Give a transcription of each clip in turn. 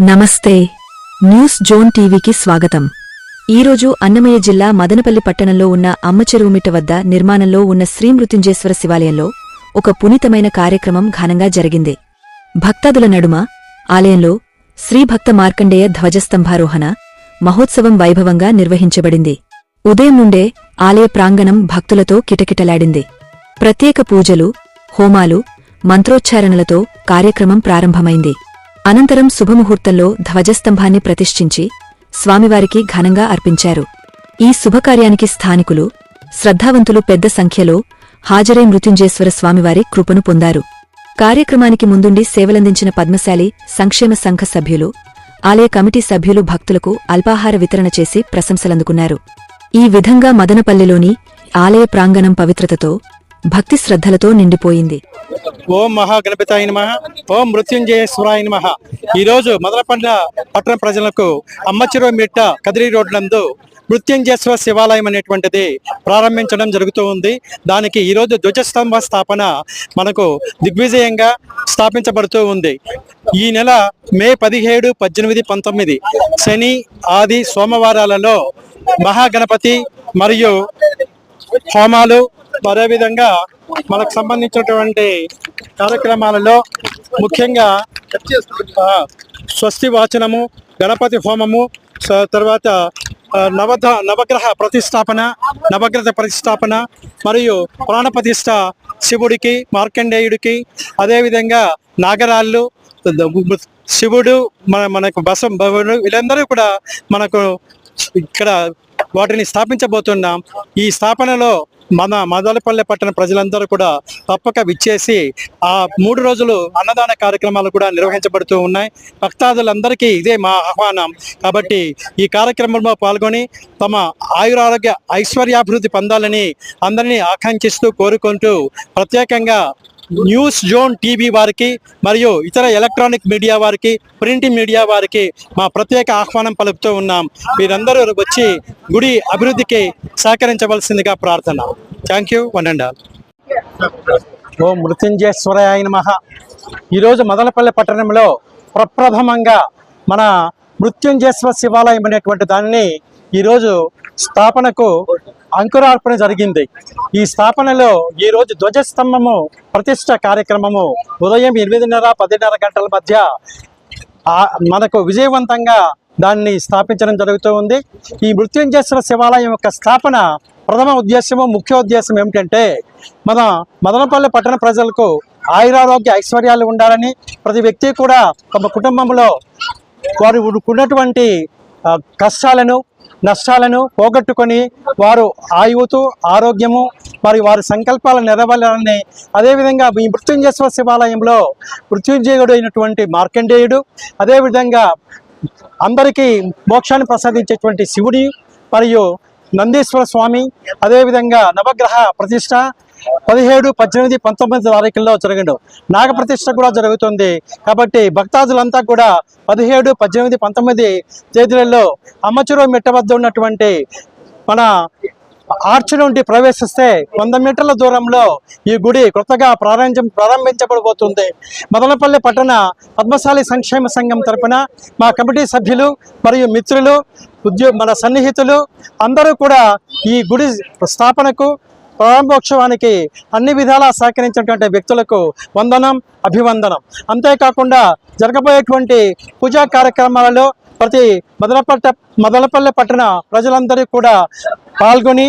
నమస్తే. News zone టీవీకి స్వాగతం. ఈరోజు అన్నమయ్య జిల్లా మదనపల్లి పట్టణంలో ఉన్న అమ్మచెరువుమిట్ట వద్ద నిర్మాణంలో ఉన్న శ్రీమృత్యుంజేశ్వర శివాలయంలో ఒక పునీతమైన కార్యక్రమం ఘనంగా జరిగింది. భక్తాదుల నడుమ ఆలయంలో శ్రీభక్త మార్కండేయ ధ్వజస్తంభారోహణ మహోత్సవం వైభవంగా నిర్వహించబడింది. ఉదయం నుండే ఆలయ ప్రాంగణం భక్తులతో కిటకిటలాడింది. ప్రత్యేక పూజలు హోమాలు మంత్రోచ్చారణలతో కార్యక్రమం ప్రారంభమైంది. అనంతరం శుభముహూర్తంలో ధ్వజస్తంభాన్ని ప్రతిష్ఠించి స్వామివారికి ఘనంగా అర్పించారు. ఈ శుభకార్యానికి స్థానికులు శ్రద్ధావంతులు పెద్ద సంఖ్యలో హాజరై మృత్యుంజేశ్వర స్వామివారి కృపను పొందారు. కార్యక్రమానికి ముందుండి సేవలందించిన పద్మశాలి సంక్షేమ సంఘ సభ్యులు ఆలయ కమిటీ సభ్యులు భక్తులకు అల్పాహార వితరణ చేసి ప్రశంసలందుకున్నారు. ఈ విధంగా మదనపల్లిలోని ఆలయ ప్రాంగణం పవిత్రతతో భక్తి శ్రద్ధలతో నిండిపోయింది. ఓం మహాగణపతాయ నమ. ఓం మృత్యుంజయేశ్వరాయ నమ. ఈరోజు మదనపండ్ల పట్టణ ప్రజలకు అమ్మచెరువు మిట్ట కదిరి రోడ్ నందు మృత్యుంజేశ్వర శివాలయం అనేటువంటిది ప్రారంభించడం జరుగుతూ ఉంది. దానికి ఈరోజు ధ్వజస్తంభ స్థాపన మనకు దిగ్విజయంగా స్థాపించబడుతూ ఉంది. ఈ నెల మే పదిహేడు పద్దెనిమిది పంతొమ్మిది శని ఆది సోమవారాలలో మహాగణపతి మరియు హోమాలు అదేవిధంగా మనకు సంబంధించినటువంటి కార్యక్రమాలలో ముఖ్యంగా స్వస్తి వాచనము గణపతి హోమము తర్వాత ఆ, నవగ్రహ ప్రతిష్టాపన నవగ్రహ ప్రతిష్టాపన మరియు ప్రాణ ప్రతిష్ట శివుడికి మార్కండేయుడికి అదేవిధంగా నాగరాళ్ళు శివుడు మన మనకు బసం వీళ్ళందరూ కూడా మనకు ఇక్కడ వాటిని స్థాపించబోతున్నాం. ఈ స్థాపనలో మన మదలపల్లె పట్టణ ప్రజలందరూ కూడా తప్పక విచ్చేసి ఆ మూడు రోజులు అన్నదాన కార్యక్రమాలు కూడా నిర్వహించబడుతూ ఉన్నాయి. భక్తాదులందరికీ ఇదే మా ఆహ్వానం. కాబట్టి ఈ కార్యక్రమంలో పాల్గొని తమ ఆయురారోగ్య ఐశ్వర్యాభివృద్ధి పొందాలని అందరినీ ఆకాంక్షిస్తూ కోరుకుంటూ ప్రత్యేకంగా న్యూస్ జోన్ టీవీ వారికి మరియు ఇతర ఎలక్ట్రానిక్ మీడియా వారికి ప్రింట్ మీడియా వారికి మా ప్రత్యేక ఆహ్వానం పలుకుతూ ఉన్నాం. మీరందరూ వచ్చి గుడి అభివృద్ధికి సహకరించవలసిందిగా ప్రార్థన. Thank you one and all ఓ మృత్యుంజయేశ్వరాయ నమః. ఈరోజు మదనపల్లె పట్టణంలో ప్రప్రథమంగా మన మృత్యుంజేశ్వర శివాలయం అనేటువంటి దానిని ఈరోజు స్థాపనకు అంకురార్పణ జరిగింది. ఈ స్థాపనలో ఈ రోజు ధ్వజస్తంభము ప్రతిష్ట కార్యక్రమము ఉదయం ఎనిమిదిన్నర పదిన్నర గంటల మధ్య మనకు విజయవంతంగా దాన్ని స్థాపించడం జరుగుతూ ఉంది. ఈ మృత్యుంజేశ్వర శివాలయం యొక్క స్థాపన ప్రథమ ఉద్దేశము ముఖ్య ఉద్దేశం ఏమిటంటే మన మదనపల్లి పట్టణ ప్రజలకు ఆయురారోగ్య ఐశ్వర్యాలు ఉండాలని ప్రతి వ్యక్తి కూడా తమ కుటుంబంలో వారు ఉన్నటువంటి కష్టాలను నష్టాలను పోగొట్టుకొని వారు ఆయువుతూ ఆరోగ్యము మరియు వారి సంకల్పాలు నెరవేరాలని అదేవిధంగా ఈ మృత్యుంజేశ్వర శివాలయంలో మృత్యుంజయుడు అయినటువంటి మార్కండేయుడు అదేవిధంగా అందరికీ మోక్షాన్ని ప్రసాదించేటువంటి శివుడి మరియు నందీశ్వర స్వామి అదేవిధంగా నవగ్రహ ప్రతిష్ట పదిహేడు పద్దెనిమిది పంతొమ్మిది తారీఖుల్లో జరగడు. నాగప్రతిష్ట కూడా జరుగుతుంది. కాబట్టి భక్తాదులంతా కూడా పదిహేడు పద్దెనిమిది పంతొమ్మిది తేదీలలో అమ్మచూరు మిట్ట వద్ద ఉన్నటువంటి మన ఆర్చ్ నుండి ప్రవేశిస్తే వంద మీటర్ల దూరంలో ఈ గుడి కొత్తగా ప్రారంభ ప్రారంభించబడబోతుంది. మదనపల్లి పట్టణ పద్మశాలి సంక్షేమ సంఘం తరపున మా కమిటీ సభ్యులు మరియు మిత్రులు ఉద్యో మన సన్నిహితులు అందరూ కూడా ఈ గుడి స్థాపనకు ప్రారంభోత్సవానికి అన్ని విధాలా సహకరించినటువంటి వ్యక్తులకు వందనం అభివందనం. అంతేకాకుండా జరగబోయేటువంటి పూజా కార్యక్రమాలలో ప్రతి మొదలపట్ట మదనపల్లె పట్టణ ప్రజలందరూ కూడా పాల్గొని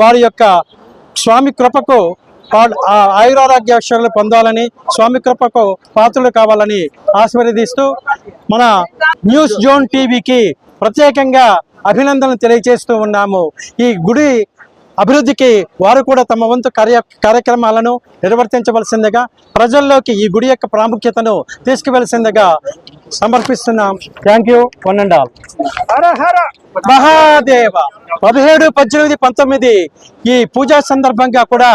వారి యొక్క స్వామి కృపకు ఆ ఆయురారోగ్య పొందాలని స్వామి కృపకు పాత్రలు కావాలని ఆశీర్వదిస్తూ మన న్యూస్ జోన్ టీవీకి ప్రత్యేకంగా అభినందనలు తెలియజేస్తూ ఉన్నాము. ఈ గుడి అభివృద్ధికి వారు కూడా తమ వంతు కార్య కార్యక్రమాలను నిర్వర్తించవలసిందిగా ప్రజల్లోకి ఈ గుడి యొక్క ప్రాముఖ్యతను తీసుకువెలసిందిగా సమర్పిస్తున్నాం. Thank you one and all Mahadeva పదిహేడు పద్దెనిమిది పంతొమ్మిది ఈ పూజా సందర్భంగా కూడా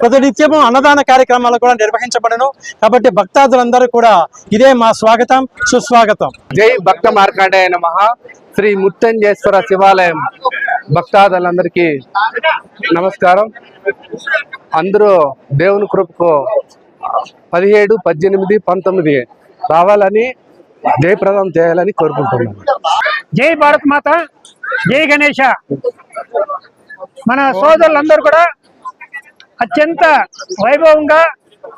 ప్రతినిత్యము అన్నదాన కార్యక్రమాలు కూడా నిర్వహించబడను. కాబట్టి భక్తాదులందరూ కూడా ఇదే మా స్వాగతం సుస్వాగతం. జై భక్త మార్కండేయ నమ. శ్రీ ముత్తంజేశ్వర శివాలయం భక్తాదులందరికీ నమస్కారం. అందరూ దేవుని కృపకు పదిహేడు పద్దెనిమిది పంతొమ్మిది రావాలని జయప్రదం చేయాలని కోరుకుంటున్నాను. జై భారత్ మాత జై గణేష. మన సోదరులందరూ కూడా అత్యంత వైభవంగా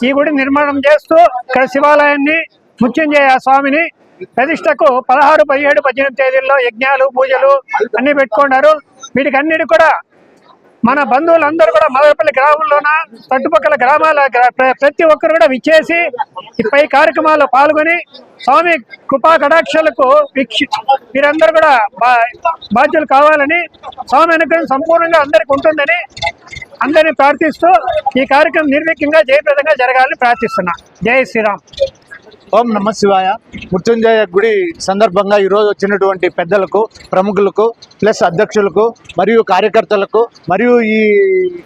ఈ గుడి నిర్మాణం చేస్తూ ఇక్కడ శివాలయాన్ని ముత్యంజయ స్వామిని ప్రతిష్టకు పదహారు పదిహేడు పద్దెనిమిది తేదీల్లో యజ్ఞాలు పూజలు అన్ని పెట్టుకున్నారు. వీటికి అన్నిటి కూడా మన బంధువులందరూ కూడా మదనపల్లి గ్రామంలోన చుట్టుపక్కల గ్రామాల గ్రా- ప్ర- ప్రతి ఒక్కరు కూడా విచ్చేసి ఈ పై కార్యక్రమాల్లో పాల్గొని స్వామి కృపా కటాక్షలకు మీరందరూ కూడా బా- బాధ్యులు కావాలని స్వామి అనుగ్రహం సంపూర్ణంగా అందరికి ఉంటుందని అందరినీ ప్రార్థిస్తూ ఈ కార్యక్రమం నిర్విఘ్నంగా జయప్రదంగా జరగాలని ప్రార్థిస్తున్నా. జై శ్రీరామ్. ఓం నమ శివాయ. మృత్యుంజయ గుడి సందర్భంగా ఈరోజు వచ్చినటువంటి పెద్దలకు ప్రముఖులకు ప్లస్ అధ్యక్షులకు మరియు కార్యకర్తలకు మరియు ఈ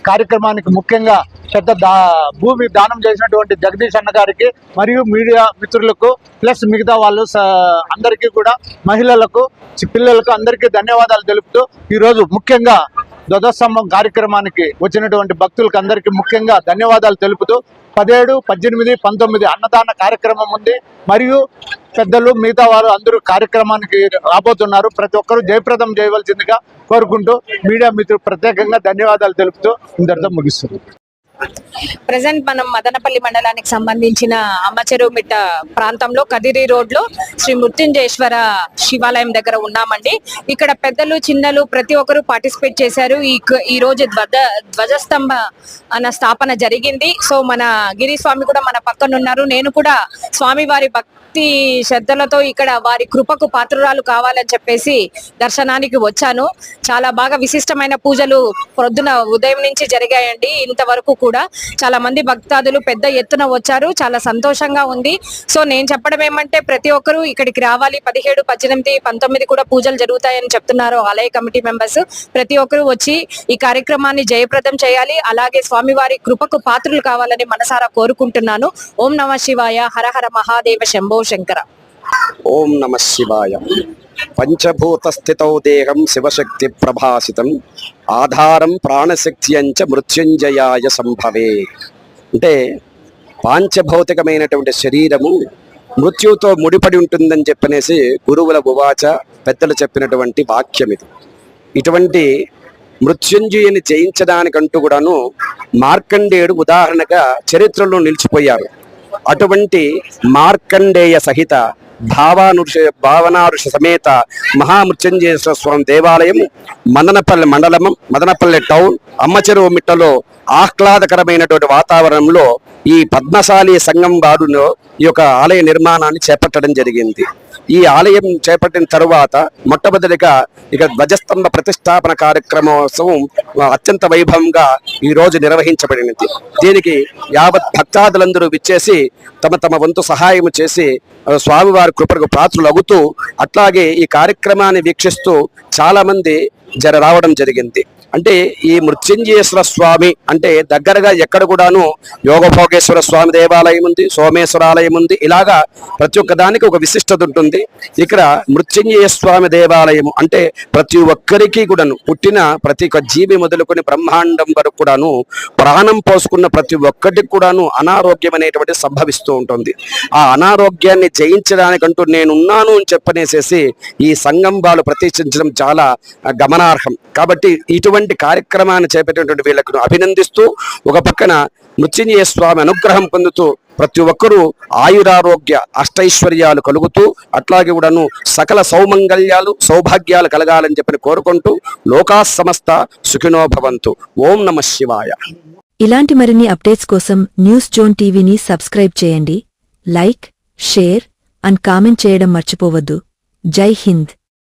కార్యక్రమానికి ముఖ్యంగా పెద్ద దా భూమి దానం చేసినటువంటి జగదీష్ అన్న గారికి మరియు మీడియా మిత్రులకు ప్లస్ మిగతా వాళ్ళు స- అందరికీ కూడా మహిళలకు పిల్లలకు అందరికీ ధన్యవాదాలు తెలుపుతూ ఈరోజు ముఖ్యంగా ధ్వజస్తంభం కార్యక్రమానికి వచ్చినటువంటి భక్తులకు అందరికీ ముఖ్యంగా ధన్యవాదాలు తెలుపుతూ పదిహేడు పద్దెనిమిది పంతొమ్మిది అన్నదాన కార్యక్రమం ఉంది. మరియు పెద్దలు మిగతా వారు అందరూ కార్యక్రమానికి రాబోతున్నారు. ప్రతి ఒక్కరూ జయప్రదం చేయవలసిందిగా కోరుకుంటూ మీడియా మిత్రులు ప్రత్యేకంగా ధన్యవాదాలు తెలుపుతూ ఇందరితో ముగిస్తుంది ప్రజెంట్ మనం మదనపల్లి మండలానికి సంబంధించిన అమ్మచెరుమిట్ట ప్రాంతంలో కదిరి రోడ్లో శ్రీ మృత్యుంజయేశ్వర శివాలయం దగ్గర ఉన్నామండి. ఇక్కడ పెద్దలు చిన్నలు ప్రతి ఒక్కరు పార్టిసిపేట్ చేశారు. ఈ ఈ రోజు ధ్వజ ధ్వజస్తంభ అన్న స్థాపన జరిగింది. సో మన గిరిస్వామి కూడా మన పక్కన ఉన్నారు నేను కూడా స్వామి వారి భక్తి శ్రద్ధలతో ఇక్కడ వారి కృపకు పాత్రురాలు కావాలని చెప్పేసి దర్శనానికి వచ్చాను. చాలా బాగా విశిష్టమైన పూజలు ప్రొద్దున ఉదయం నుంచి జరిగాయండి. ఇంతవరకు కూడా చాలా మంది భక్తాదులు పెద్ద ఎత్తున వచ్చారు. చాలా సంతోషంగా ఉంది. సో నేను చెప్పడం ఏమంటే ప్రతి ఒక్కరూ ఇక్కడికి రావాలి. పదిహేడు పద్దెనిమిది పంతొమ్మిది కూడా పూజలు జరుగుతాయని చెప్తున్నారు ఆలయ కమిటీ మెంబర్స్. ప్రతి ఒక్కరూ వచ్చి ఈ కార్యక్రమాన్ని జయప్రదం చేయాలి. అలాగే స్వామివారి కృపకు పాత్రులు కావాలని మనసారా కోరుకుంటున్నాను. ఓం నమ శివాయ. హర హర మహాదేవ శంభో శంకర. ఓం నమ శివాయ. పంచభూత స్థితౌ దేహం శివశక్తి ప్రభాసితం. ఆధారం ప్రాణశక్తి అంచ మృత్యుంజయాయ సంభవే. అంటే పాంచభౌతికమైనటువంటి శరీరము మృత్యుతో ముడిపడి ఉంటుందని చెప్పనేసి గురువుల ఉవాచ పెద్దలు చెప్పినటువంటి వాక్యం ఇది. ఇటువంటి మృత్యుంజయుని జయించడానికంటూ కూడాను మార్కండేయుడు ఉదాహరణగా చరిత్రలో నిలిచిపోయారు. అటువంటి మార్కండేయ సహిత భావానుష భావనారుష సమేత మహామృత్యుంజయేశ్వర స్వామి దేవాలయం మదనపల్లి మండలం మదనపల్లి టౌన్ అమ్మచెరువు మిట్టలో ఆహ్లాదకరమైనటువంటి వాతావరణంలో ఈ పద్మశాలి సంఘం వారును ఈ యొక్క ఆలయ నిర్మాణాన్ని చేపట్టడం జరిగింది. ఈ ఆలయం చేపట్టిన తరువాత మొట్టమొదటిగా ఇక ధ్వజస్తంభ ప్రతిష్టాపన కార్యక్రమోత్సవం అత్యంత వైభవంగా ఈ రోజు నిర్వహించబడినది. దీనికి యావత్ భక్తాదులందరూ విచ్చేసి తమ తమ వంతు సహాయం చేసి స్వామివారి కృపకు పాత్రలు అగుతూ అట్లాగే ఈ కార్యక్రమాన్ని వీక్షిస్తూ చాలామంది జర రావడం జరిగింది. అంటే ఈ మృత్యుంజయేశ్వర స్వామి అంటే దగ్గరగా ఎక్కడ కూడాను యోగభోగేశ్వర స్వామి దేవాలయం ఉంది సోమేశ్వర ఆలయం ఉంది. ఇలాగా ప్రతి ఒక్క దానికి ఒక విశిష్టత ఉంటుంది. ఇక్కడ మృత్యుంజయ స్వామి దేవాలయం అంటే ప్రతి ఒక్కరికి కూడాను పుట్టిన ప్రతి ఒక్క జీవి మొదలుకొని బ్రహ్మాండం వరకు కూడాను ప్రాణం పోసుకున్న ప్రతి ఒక్కరికి కూడాను అనారోగ్యం అనేటువంటి సంభవిస్తూ ఉంటుంది. ఆ అనారోగ్యాన్ని జయించడానికంటూ నేనున్నాను అని చెప్పనేసేసి ఈ సంఘం వాళ్ళు ప్రతిష్ఠించడం చాలా గమనార్హం. కాబట్టి ఇటువంటి కార్యక్రమాన్ని చేపట్టినటువంటి వీళ్ళకు అభినందిస్తూ ఒక పక్కన మృత్యుంజయ స్వామి అనుగ్రహం పొందుతూ ప్రతి ఒక్కరూ ఆయురారోగ్య అష్టైశ్వర్యాలు కలుగుతూ అట్లాగే కూడాను సకల సౌమంగళ్యాలు సౌభాగ్యాలు కలగాలని చెప్పని కోరుకుంటూ లోకా సమస్త సుఖినో భవంతు. ఓం నమ శివాయ. ఇలాంటి మరిన్ని అప్డేట్స్ కోసం న్యూస్ జోన్ టీవీని సబ్స్క్రైబ్ చేయండి. లైక్ షేర్ అండ్ కామెంట్ చేయడం మర్చిపోవద్దు. జై హింద్.